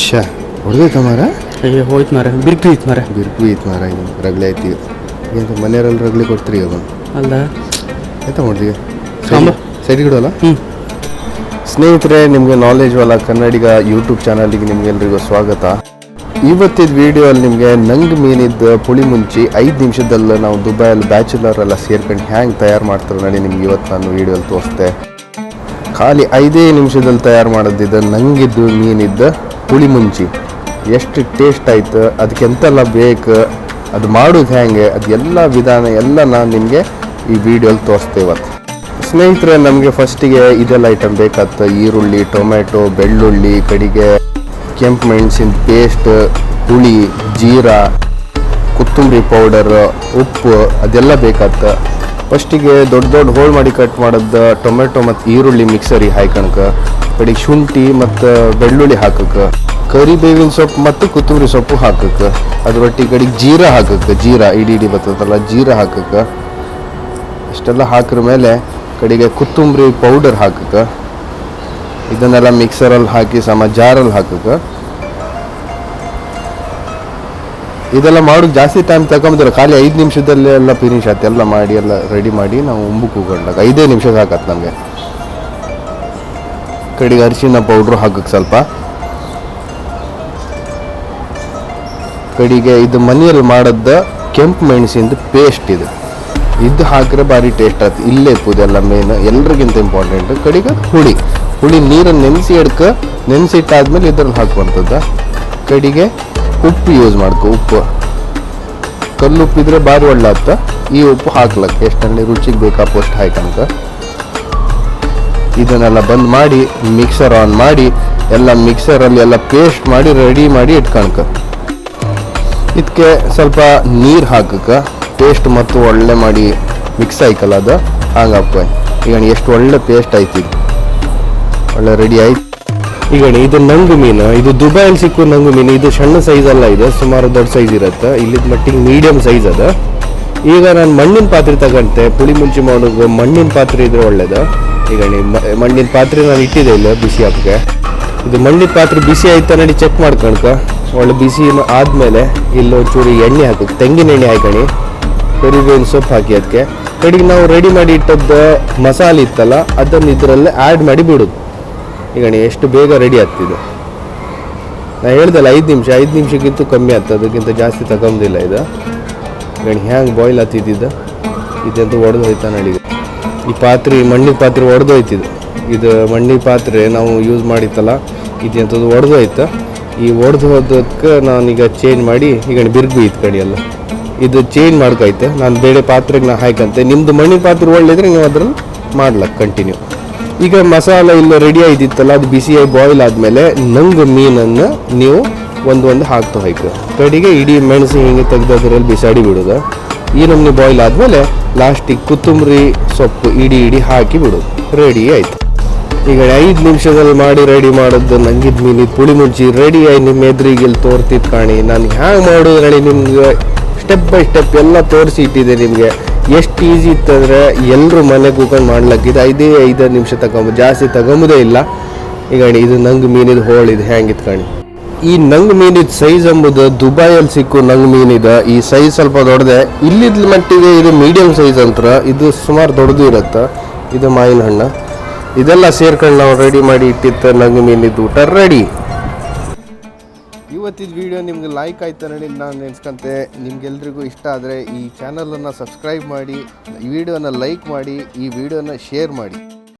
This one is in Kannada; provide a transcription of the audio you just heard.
ಶ ಹೊಡೆದೈತ ಮಾರ? ಅಯ್ಯೋ ಹೋಯ್ತು ಮಾರ ಬಿರ್ಕು ಐತ್ ಮಾರ. ಬಿರ್ಕು ಐತ್ ಮಾರ ಇದು ರಗಳೆ ಐತಿ. ಏನು ಮನೆಯವರಲ್ಲಿ ರಗಳೆ ಕೊಡ್ತೀರಿ ಅದನ್ನು ಅಲ್ಲ. ಎಂತ ಸಾಂಬಾರ್. ಸೈಡ್ ಇಡೋಲ್ಲ ಹ್ಞೂ ಸ್ನೇಹಿತರೆ ನಿಮಗೆ ನಾಲೆಜ್ ವಾಲ ಕನ್ನಡಿಗ ಯೂಟ್ಯೂಬ್ ಚಾನಲ್ಗೆ ನಿಮಗೆಲ್ರಿಗೂ ಸ್ವಾಗತ. ಇವತ್ತಿದ ವಿಡಿಯೋ ಅಲ್ಲಿ ನಿಮಗೆ ನಂಗೆ ಮೀನಿದ್ದ ಪುಳಿ ಮುಂಚಿ ಐದು ನಿಮಿಷದಲ್ಲಿ ನಾವು ದುಬೈಯಲ್ಲಿ ಬ್ಯಾಚುಲರ್ ಎಲ್ಲ ಸೇರ್ಕೊಂಡು ಹ್ಯಾಂಗೆ ತಯಾರು ಮಾಡ್ತಾರೆ ನೋಡಿ ನಿಮ್ಗೆ ಇವತ್ತು ನಾನು ವಿಡಿಯೋಲ್ಲಿ ತೋರಿಸ್ದೆ ಖಾಲಿ ಐದೇ ನಿಮಿಷದಲ್ಲಿ ತಯಾರು ಮಾಡೋದಿದ್ದ ನಂಗಿದ್ದು ಮೀನಿದ್ದ ಪುಳಿ ಮುಂಚಿ. ಎಷ್ಟು ಟೇಸ್ಟ್ ಆಯಿತು, ಅದಕ್ಕೆ ಎಂತೆಲ್ಲ ಬೇಕು, ಅದು ಮಾಡೋದು ಹೇಗೆ ಅದು ಎಲ್ಲ ವಿಧಾನ ಎಲ್ಲ ನಾನು ನಿಮಗೆ ಈ ವಿಡಿಯೋಲಿ ತೋರಿಸ್ತೇವೆ ಇವತ್ತು. ಸ್ನೇಹಿತರೆ, ನಮಗೆ ಫಸ್ಟಿಗೆ ಇದೆಲ್ಲ ಐಟಮ್ ಬೇಕಾಗ್ತದೆ ಈರುಳ್ಳಿ ಟೊಮೆಟೊ ಬೆಳ್ಳುಳ್ಳಿ, ಕಡಿಗೆ, ಕೆಂಪು ಮೆಣಸಿನ ಪೇಸ್ಟ್ ಹುಳಿ, ಜೀರಾ, ಕೊತ್ತಂಬರಿ ಪೌಡರ್ ಉಪ್ಪು, ಅದೆಲ್ಲ ಬೇಕಾಗ್ತದೆ ಫಸ್ಟಿಗೆ ದೊಡ್ಡ ದೊಡ್ಡ ಹೋಳು ಮಾಡಿ ಕಟ್ ಮಾಡೋದು ಟೊಮೆಟೊ ಮತ್ತು ಈರುಳ್ಳಿ ಮಿಕ್ಸರಿಗೆ ಹಾಯ್ಕಣಕ. ಕಡೆಗೆ ಶುಂಠಿ ಮತ್ತು ಬೆಳ್ಳುಳ್ಳಿ ಹಾಕಕ್ಕೆ. ಕರಿಬೇವಿನ ಸೊಪ್ಪು ಮತ್ತು ಕೊತ್ತಂಬರಿ ಸೊಪ್ಪು ಹಾಕಕ್ಕೆ. ಅದ್ರೊಟ್ಟಿಗೆ ಕಡೆಗೆ ಜೀರಾ ಹಾಕಕ್ಕೆ. ಜೀರಾ, ಇಡಿ ಇಡಿ ಬರ್ತದಲ್ಲ, ಜೀರಾ ಹಾಕಕ್ಕೆ. ಇಷ್ಟೆಲ್ಲ ಹಾಕಿದ ಮೇಲೆ ಕಡೆಗೆ ಕೊತ್ತಂಬರಿ ಪೌಡರ್ ಹಾಕಕ್ಕೆ. ಇದನ್ನೆಲ್ಲ ಮಿಕ್ಸರಲ್ಲಿ ಹಾಕಿ, ಸಮ ಜಾರಲ್ಲಿ ಹಾಕಕ್ಕೆ. ಇದೆಲ್ಲ ಮಾಡೋಕ್ಕೆ ಜಾಸ್ತಿ ಟೈಮ್ ತಗೊಂಬುದಿಲ್ಲ ಖಾಲಿ ಐದು ನಿಮಿಷದಲ್ಲಿ ಎಲ್ಲ ಫಿನಿಶ್ ಆಯ್ತು. ಎಲ್ಲ ಮಾಡಿ, ಎಲ್ಲ ರೆಡಿ ಮಾಡಿ ನಾವು ಉಂಬಕ್ಕೆ ಹೋಗೊಂಡಾಗ ಐದೇ ನಿಮಿಷ ಸಾಕತ್ತು ನಮಗೆ. ಕಡೆಗೆ ಅರಿಶಿನ ಪೌಡ್ರು ಹಾಕಕ್ಕೆ ಸ್ವಲ್ಪ. ಕಡೆಗೆ ಇದು ಮನೆಯಲ್ಲಿ ಮಾಡದ್ದ ಕೆಂಪು ಮೆಣಸಿಂದು ಪೇಸ್ಟ್ ಇದು. ಇದು ಹಾಕಿದ್ರೆ ಭಾರಿ ಟೇಸ್ಟ್ ಆಗ್ತದೆ ಇಲ್ಲೇ ಇದೆಲ್ಲ ಮೇನ್ ಎಲ್ರಿಗಿಂತ ಇಂಪಾರ್ಟೆಂಟ್ ಕಡೆಗೆ ಹುಳಿ. ಹುಳಿ ನೀರನ್ನು ನೆನೆಸಿ ಎಡ್ಕ, ನೆನೆಸಿಟ್ಟಾದ್ಮೇಲೆ ಇದ್ರಲ್ಲಿ ಹಾಕುವಂಥದ್ದು ಕಡೆಗೆ ಉಪ್ಪು ಯೂಸ್ ಮಾಡ್ಕೊ, ಉಪ್ಪು. ಕಲ್ಲು ಉಪ್ಪಿದ್ರೆ ಭಾರಿ ಒಳ್ಳೆ ಆಗ್ತ ಈ ಉಪ್ಪು ಹಾಕ್ಲಕ್ಕೆ ಎಷ್ಟಲ್ಲಿ ರುಚಿಗೆ ಬೇಕಾ ಪೋಸ್ಟ್ ಹಾಕಂಕ ಇದನ್ನೆಲ್ಲ ಬಂದ್ ಮಾಡಿ ಮಿಕ್ಸರ್ ಆನ್ ಮಾಡಿ, ಎಲ್ಲ ಮಿಕ್ಸರಲ್ಲಿ ಎಲ್ಲ ಪೇಸ್ಟ್ ಮಾಡಿ ರೆಡಿ ಮಾಡಿ ಇಟ್ಕೊಳ್ಕ ಇದಕ್ಕೆ ಸ್ವಲ್ಪ ನೀರು ಹಾಕಕ್ಕ ಪೇಸ್ಟ್ ಮತ್ತು ಒಳ್ಳೆ ಮಾಡಿ ಮಿಕ್ಸ್ ಆಯ್ಕಲ್ಲ ಅದು ಹಾಗಪ್ಪ ಈಗ ಎಷ್ಟು ಒಳ್ಳೆ ಪೇಸ್ಟ್ ಆಯ್ತು ಒಳ್ಳೆ ರೆಡಿ ಆಯ್ತು. ಈಗ ಇದು ನಂಗು ಮೀನು, ಇದು ದುಬೈಲಿ ಸಿಕ್ಕು ನಂಗು ಮೀನು, ಇದು ಸಣ್ಣ ಸೈಜ್ ಅಲ್ಲ ಇದು, ಸುಮಾರು ದೊಡ್ಡ ಸೈಜ್ ಇರುತ್ತೆ. ಇಲ್ಲಿದ್ ಮಟ್ಟಿಗೆ ಮೀಡಿಯಂ ಸೈಜ್ ಅದ. ಈಗ ನಾನು ಮಣ್ಣಿನ ಪಾತ್ರೆ ತಗೊಂತೆ ಪುಳಿ ಮುಂಚಿ ಮಾಡೋದು ಮಣ್ಣಿನ ಪಾತ್ರೆ ಇದ್ರೆ ಒಳ್ಳೇದು. ಈಗ ಮಣ್ಣಿನ ಪಾತ್ರೆ ನಾನು ಇಟ್ಟಿದ್ದೆ ಇಲ್ಲ, ಬಿಸಿ ಹಾಕಕ್ಕೆ ಇದು ಮಣ್ಣಿನ ಪಾತ್ರೆ ಬಿಸಿ ಆಯ್ತಾ ನಡಿ ಚೆಕ್ ಮಾಡ್ಕೊಳ್ಕ ಒಳ್ಳೆ ಬಿಸಿ ಆದಮೇಲೆ ಆದ್ಮೇಲೆ ಇಲ್ಲಿ ಒಂಚೂರು ಎಣ್ಣೆ ಹಾಕಿ ತೆಂಗಿನ ಎಣ್ಣೆ ಹಾಕಣಿ. ಕರಿಬೇವಿನ ಸೊಪ್ಪು ಹಾಕಿ ಅದಕ್ಕೆ ಕಡೆಗೆ ನಾವು ರೆಡಿ ಮಾಡಿ ಇಟ್ಟದ್ದು ಮಸಾಲೆ ಇತ್ತಲ್ಲ, ಅದನ್ನು ಇದರಲ್ಲೇ ಆ್ಯಡ್ ಮಾಡಿ ಬಿಡೋದು. ಈಗ ಎಷ್ಟು ಬೇಗ ರೆಡಿ ಆಗ್ತಿದೆ. ನಾನು ಹೇಳ್ದಲ್ಲ, ಐದು ನಿಮಿಷ, ಐದು ನಿಮಿಷಕ್ಕಿಂತ ಕಮ್ಮಿ ಆಗ್ತದೆ. ಅದಕ್ಕಿಂತ ಜಾಸ್ತಿ ತಗೊಂಬುದಿಲ್ಲ ಇದು. ಗಣಿ ಹ್ಯಾಂಗೆ ಬಾಯ್ಲ್ ಆಗ್ತಿದ್ದಿದ್ದು? ಇದಂತೂ ಒಡೆದು ಹೋಯ್ತಾನೆ ನಡಿಗೆ ಈ ಪಾತ್ರೆ ಮಣ್ಣಿನ ಪಾತ್ರೆ ಒಡೆದು ಹೋಯ್ತಿದ್ದು ಇದು ಮಣ್ಣಿನ ಪಾತ್ರೆ ನಾವು ಯೂಸ್ ಮಾಡಿತ್ತಲ್ಲ ಇದು ಎಂಥದ್ದು ಒಡೆದೋಯ್ತು. ಈ ಒಡೆದು ಹೋದಕ್ಕೆ ನಾನೀಗ ಚೇಂಜ್ ಮಾಡಿ, ಈಗ ಬಿರ್ಗು ಇತ್ತು ಎಲ್ಲ. ಇದು ಚೇಂಜ್ ಮಾಡ್ಕೈತೆ ನಾನು ಬೇರೆ ಪಾತ್ರೆಗೆ ನಾ ಹಾಕಂತೆ ನಿಮ್ಮದು ಮಣ್ಣಿನ ಪಾತ್ರೆ ಒಳ್ಳೆದ್ರೆ ನೀವು ಅದ್ರಲ್ಲಿ ಮಾಡ್ಲಕ್ಕೆ ಕಂಟಿನ್ಯೂ ಈಗ ಮಸಾಲ ಇಲ್ಲ ರೆಡಿ ಆಗಿದ್ದಿತ್ತಲ್ಲ, ಅದು ಬಿಸಿಯಾಗಿ ಬಾಯ್ಲ್ ಆದಮೇಲೆ ನಂಗೆ ಮೀನನ್ನು ನೀವು ಒಂದು ಒಂದು ಹಾಕ್ತಾ ಹೋಯ್ತು ಕಡೆಗೆ ಇಡೀ ಮೆಣಸು ಹಿಂಗೆ ತೆಗೆದು ಅದರಲ್ಲಿ ಬಿಸಾಡಿ ಬಿಡೋದು. ಈ ನಮ್ನಿ ಬಾಯ್ಲ್ ಆದಮೇಲೆ ಲಾಸ್ಟಿಗೆ ಕೊತ್ತಂಬರಿ ಸೊಪ್ಪು ಇಡಿ ಇಡಿ ಹಾಕಿ ಬಿಡು. ರೆಡಿ ಆಯ್ತು. ಈಗ ಐದು ನಿಮಿಷದಲ್ಲಿ ಮಾಡಿ ರೆಡಿ ಮಾಡೋದು ನಂಗಿದ್ ಮೀನಿ ಪುಳಿ ಮುಂಚಿ ರೆಡಿ ಆಗಿ ನಿಮ್ಮ ಎದುರಿಗೆ ಇಲ್ಲಿ ತೋರ್ತಿತ್ತು ಕಾಣಿ. ನಾನು ಹ್ಯಾಂಗೆ ಮಾಡೋದು ಹೇಳಿ ನಿಮ್ಗೆ ಸ್ಟೆಪ್ ಬೈ ಸ್ಟೆಪ್ ಎಲ್ಲ ತೋರಿಸಿ ಇಟ್ಟಿದೆ ನಿಮಗೆ. ಎಷ್ಟು ಈಸಿ ಇತ್ತಂದ್ರೆ ಎಲ್ಲರೂ ಮನೆಗೆ ಕೂತ್ಕೊಂಡು ಮಾಡ್ಲಕ್ಕಿದೆ ಐದೇ ಐದು ನಿಮಿಷ ತಗೊಂಬ ಜಾಸ್ತಿ ತಗೊಂಬುದೇ ಇಲ್ಲ. ಈಗ ಇದು ನಂಗೆ ಮೀನಿದು ಹೋಳಿದು ಹ್ಯಾಂಗಿತ್ತು ಕಾಣಿ. ಈ ನಂಗ್ ಮೀನಿದ ಸೈಜ್ ಎಂಬುದು ದುಬೈಯಲ್ಲಿ ಸಿಕ್ಕು ನಂಗ್ ಮೀನಿದೆ. ಈ ಸೈಜ್ ಸ್ವಲ್ಪ ದೊಡ್ಡದೆ. ಇಲ್ಲಿದ್ದ ಮಟ್ಟಿಗೆ ಇದು ಮೀಡಿಯಂ ಸೈಜ್ ಅಂತರ. ಇದು ಸುಮಾರು ದೊಡ್ಡದು ಇರುತ್ತೆ. ಇದು ಮಾವಿನ ಹಣ್ಣ. ಇದೆಲ್ಲ ಸೇರ್ಕೊಂಡು ನಾವು ರೆಡಿ ಮಾಡಿ ಇಟ್ಟಿತ್ತ ನಂಗ್ ಮೀನಿದ್ದು ಊಟ ರೆಡಿ ಇವತ್ತಿದ ವಿಡಿಯೋ ನಿಮ್ಗೆ ಲೈಕ್ ಆಯ್ತು ನೋಡಿ ನಾನು ನೆನ್ಸ್ಕೊಂತೆ ನಿಮ್ಗೆಲ್ರಿಗೂ ಇಷ್ಟ ಆದರೆ ಈ ಚಾನಲನ್ನು ಸಬ್ಸ್ಕ್ರೈಬ್ ಮಾಡಿ, ಈ ವಿಡಿಯೋನ ಲೈಕ್ ಮಾಡಿ, ಈ ವಿಡಿಯೋನ ಶೇರ್ ಮಾಡಿ.